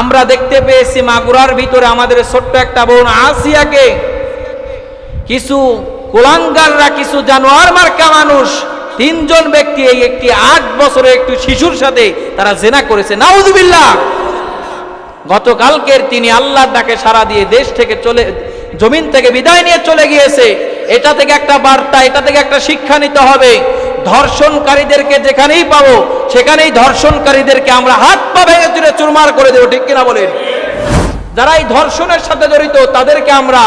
আমরা দেখতে পেয়েছি মাগুরার ভিতরে আমাদের ছোট্ট একটা বোন আসিয়াকে কিছু কুলাঙ্গাররা, কিছু জানোয়ার মার্কা মানুষ, তিনজন ব্যক্তি, এই একটি আট বছরের একটি শিশুর সাথে তারা জেনা করেছে। নাউজুবিল্লাহ! গতকালকের তিনি আল্লাহর ডাকে সারা দিয়ে দেশ থেকে চলে, জমিন থেকে বিদায় নিয়ে চলে গিয়েছে। এটা থেকে একটা বার্তা, এটা থেকে একটা শিক্ষা নিতে হবে। ধর্ষণকারীদেরকে যেখানেই পাবো, সেখানেই ধর্ষণকারীদেরকে আমরা হাত পা ভেঙে চুরে চুরমার করে দেবো, ঠিক কিনা বলেন? যারা এই ধর্ষণের সাথে জড়িত, তাদেরকে আমরা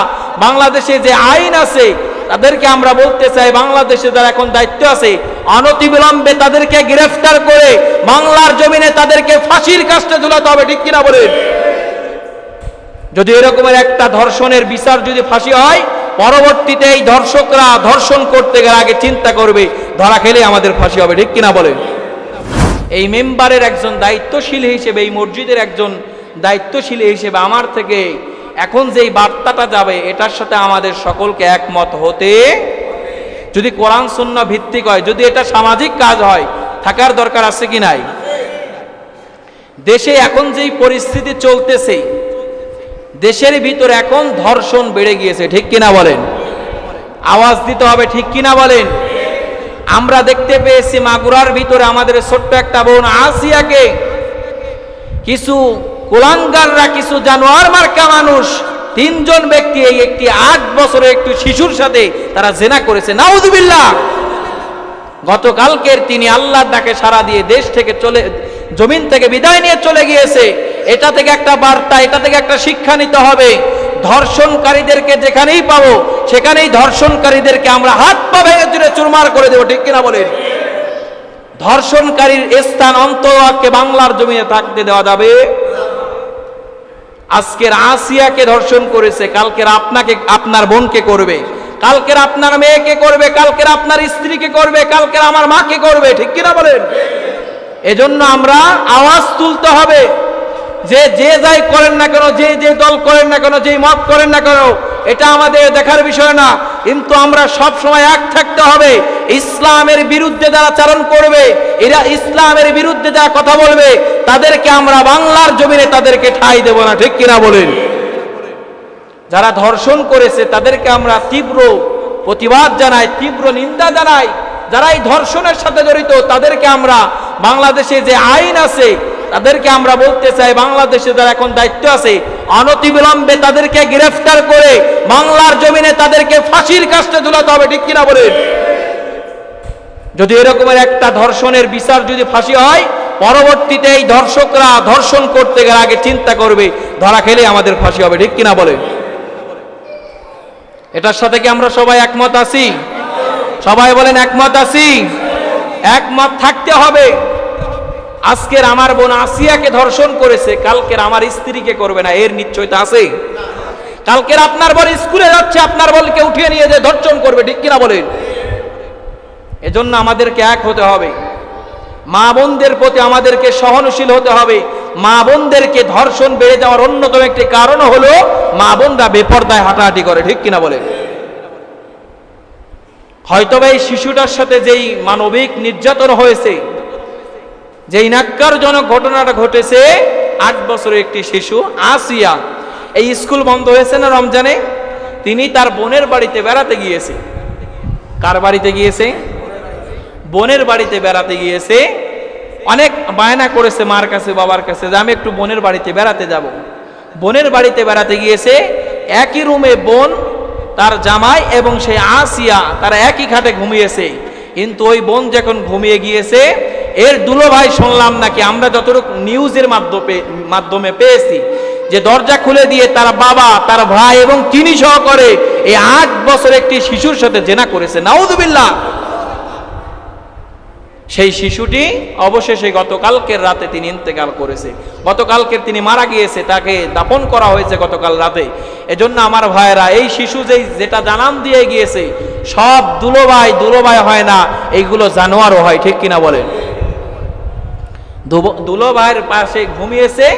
বাংলাদেশে যে আইন আছে, তাদেরকে আমরা বলতে চাই, বাংলাদেশে যারা এখন দায়িত্ব আছে, অনতিবিলম্বে তাদেরকে গ্রেফতার করে বাংলার জমিনে তাদেরকে ফাঁসির কাজটা ঝুলাতে হবে, ঠিক কিনা বলেন? যদি এরকমের একটা ধর্ষণের বিচার যদি ফাঁসি হয়, পরবর্তীতে এই ধর্ষকরা ধর্ষণ করতে গেলে আগে চিন্তা করবে ধরা খেলে আমাদের ফাঁসি হবে, ঠিক কিনা বলেন? এই মেম্বারের একজন দায়িত্বশীল হিসেবে, এই মসজিদের একজন দায়িত্বশীল হিসেবে আমার থেকে এখন যেই বার্তাটা যাবে, এটার সাথে আমাদের সকলকে একমত হতে যদি কোরআন শূন্য ভিত্তিক হয়, যদি এটা সামাজিক কাজ হয়, থাকার দরকার আছে কি নাই? দেশে এখন যেই পরিস্থিতি চলতেছে, দেশের ভিতর এখন ধর্ষণ বেড়ে গিয়েছে, ঠিক কিনা বলেন? আওয়াজ দিতে হবে, ঠিক কিনা বলেন? আমরা দেখতে পেয়েছি মাগুরার ভিতরে আমাদের ছোট্ট একটা বোন আসিয়াকে। কিছু কুলাঙ্গাররা, কিছু জানোয়ার মার্কা মানুষ, তিনজন ব্যক্তি, এই একটি আট বছরের একটি শিশুর সাথে তারা জেনা করেছে। নাউজুবিল্লাহ! গতকালকের তিনি আল্লাহর ডাকে সারা দিয়ে দেশ থেকে চলে, জমিন থেকে বিদায় নিয়ে চলে গিয়েছে। এটা থেকে একটা বার্তা, এটা থেকে একটা শিক্ষা নিতে হবে। ধর্ষণকারীদেরকে যেখানেই পাবো, সেখানেই ধর্ষণকারীদেরকে আমরা হাত পা ভেঙে চুরে চুরমার করে দেবো, ঠিক কিনা বলেন? ধর্ষণকারীর স্থান অন্তরকে বাংলার জমিনে থাকতে দেওয়া যাবে। আজকের আসিয়াকে ধর্ষণ করেছে, কালকের আপনাকে, আপনার বোনকে করবে, কালকের আপনার মেয়েকে করবে, কালকের আপনার স্ত্রীকে করবে, কালকের আমার মাকে করবে, ঠিক কিনা বলেন? এজন্য আমরা আওয়াজ তুলতে হবে। যে যে যাই করেন না কেন, যে যে দল করেন না কেন যেই মত করেন না কেন, এটা আমাদের দেখার বিষয় না। কিন্তু আমরা সব সময় এক থাকতে হবে। ইসলামের বিরুদ্ধে যারা চারণ করবে, এরা ইসলামের বিরুদ্ধে যারা কথা বলবে, তাদেরকে আমরা বাংলার জমিনে তাদেরকে ঠাই দেব না, ঠিক কিনা বলেন? যারা ধর্ষণ করেছে, তাদেরকে আমরা তীব্র প্রতিবাদ জানাই, তীব্র নিন্দা জানাই। যারা এই ধর্ষণের সাথে জড়িত, তাদেরকে আমরা বাংলাদেশে যে আইন আছে তাদেরকে আমরা বলতে চাই, বাংলাদেশে যারা এখন দায়িত্ব আছে, অনতিবিলম্বে তাদেরকে গ্রেফতার করে বাংলার জমিনে তাদেরকে ফাঁসির কাজটা ঝুলাতে হবে, ঠিক কিনা বলেন? যদি এরকমের একটা ধর্ষণের বিচার যদি ফাঁসি হয়, পরবর্তীতে এই ধর্ষকরা ধর্ষণ করতে গেলে আগে চিন্তা করবে, ধরা খেলে আমাদের ফাঁসি হবে, ঠিক কিনা বলে এটার সাথে কি আমরা সবাই একমত আছি? সবাই বলেন একমত আছি? একমত থাকতে হবে। আজকের আমার বোন আসিয়াকে ধর্ষণ করেছে, কালকের আমার স্ত্রীকে করবে না, এর নিশ্চয়তা আছে? কালকের আপনার বল স্কুলে যাচ্ছে, আপনার বলকে উঠিয়ে নিয়ে যে ধর্ষণ করবে, ঠিক কিনা বলেন? এজন্য আমাদেরকে এক হতে হবে। মা বোনদের প্রতি আমাদেরকে সহনশীল হতে হবে। মা বোনদেরকে ধর্ষণ বেড়ে যাওয়ার অন্যতম একটি কারণ হলো, মা বোনরা বেপর্দায় হাঁটাহাঁটি করে, ঠিক কিনা বলে হয়তো এই শিশুটার সাথে যেই মানবিক নির্যাতন হয়েছে যেই নাক্কারজনক ঘটনাটা ঘটেছে, আট বছরের একটি শিশু, আসিয়া। এই স্কুল বন্ধ হয়েছে না রমজানে? তিনি তার বোনের বাড়িতে বেড়াতে গিয়েছে। কার বাড়িতে গিয়েছে? বোনের বাড়িতে বেড়াতে গিয়েছে। অনেক বায়না করেছে মার কাছে, বাবার কাছে, যে আমি একটু বোনের বাড়িতে বেড়াতে যাব। বোনের বাড়িতে বেড়াতে গিয়েছে, একই রুমে বোন, তার জামাই এবং সেই আসিয়া তারা একই খাটে ঘুমিয়েছে। কিন্তু ওই বোন যখন ঘুমিয়ে গিয়েছে এর দুলো ভাই শুনলাম নাকি, আমরা যতটুকু নিউজের মাধ্যমে মাধ্যমে পেয়েছি, যে দরজা খুলে দিয়ে তার বাবা, তার ভাই এবং তিনি সহ করে এই আট বছর একটি শিশুর সাথে জেনা করেছে। নাউদুবিল্লাহ সেই শিশুটি অবশেষে গতকালকের রাতে তিনি ইন্তেকাল করেছে। গতকালকের তিনি মারা গিয়েছে, তাকে দাপন করা হয়েছে গতকাল রাতে। এজন্য আমার ভাইয়েরা, এই শিশু যেই যেটা জানান দিয়ে গিয়েছে, সব দুলোভাই দুলোভাই হয় না, এইগুলো জানোয়ারও হয়, ঠিক কিনা বলেন? দুব- দুলো ভাইয়ের পাশে ঘুমিয়েছে।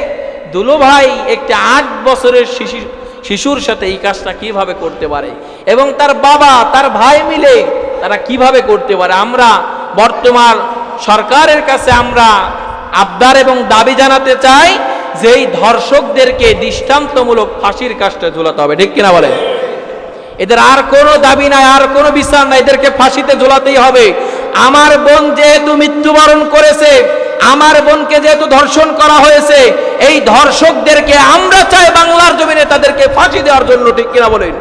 দুলো ভাই একটি আট বছরের শিশু শিশুর সাথে এই কাজটা কীভাবে করতে পারে? এবং তার বাবা, তার ভাই মিলে তারা কীভাবে করতে পারে? আমরা বর্তমান সরকারের কাছে আমরা আবদার এবং দাবি জানাতে চাই যেই ধর্ষকদেরকে দৃষ্টান্তমূলক ফাঁসির কাজটা ঝোলাতে হবে। ঠিক কিনা বলেন? এদের আর কোনো দাবি নাই, আর কোনো বিচার নাই। এদেরকে ফাঁসিতে ঝোলাতেই হবে। আমার বোন যেহেতু মৃত্যুবরণ করেছে আমার বোনকে যেহেতু ধর্ষণ করা হয়েছে, এই ধর্ষকদেরকে আমরা চাই বাংলার জমিনে তাদেরকে ফাঁসি দেওয়ার জন্য, ঠিক কিনা বলেন?